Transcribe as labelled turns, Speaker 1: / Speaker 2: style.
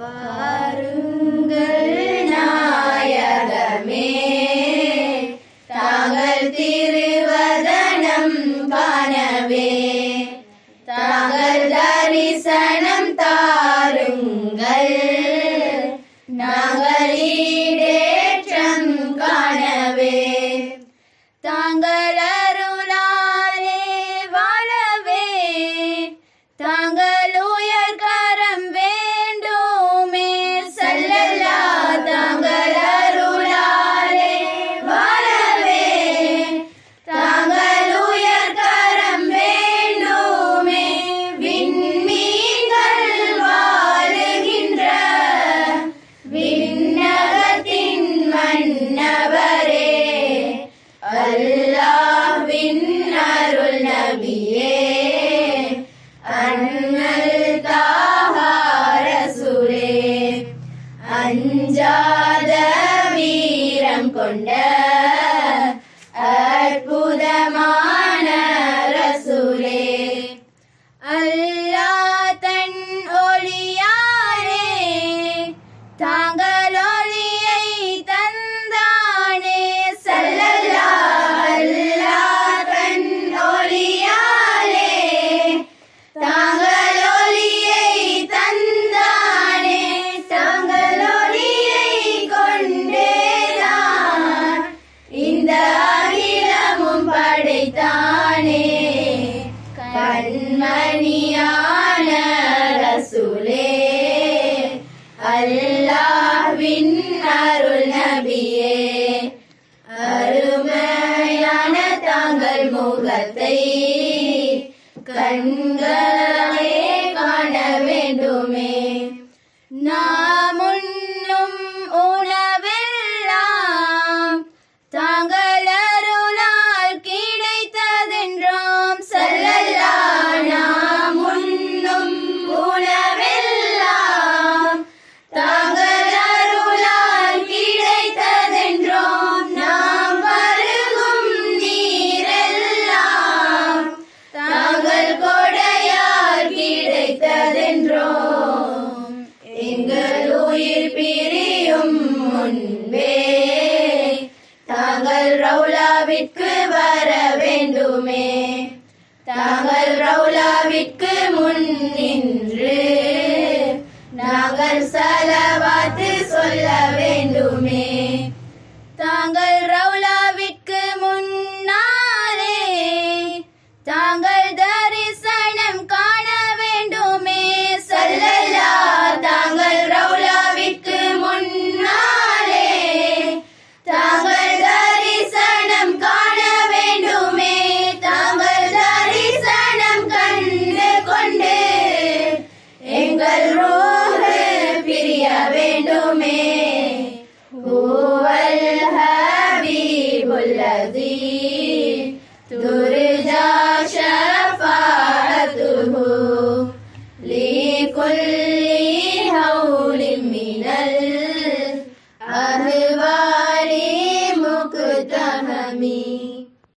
Speaker 1: வாருங்கள் நாயகமே தாங்கள் திருவதனம் காணவே தாங்கள் தரிசனம் தாருங்கள் நாங்கள் ஈடேற்றம் காணவே தாங்கள் அருளாலே வாழவே தாங்கள் விண்ணவரே. அல்லாஹ்வின் அருள் நபியே. அண்ணல் தாஹா ரசூலே. அஞ்சாத வீரம் கொண்ட கண்மணியான ரசூலே. அல்லாஹ்வின் அருள் நபியே. அருமையான தாங்கள் முகத்தை பிரியும் முன்பே தாங்கள் ரவுலாவிற்கு வர வேண்டுமே. தாங்கள் ரவுலாவிற்கு முன் நின்று நாங்கள் சலவாத்து சொல்ல வேண்டுமே. தாங்கள்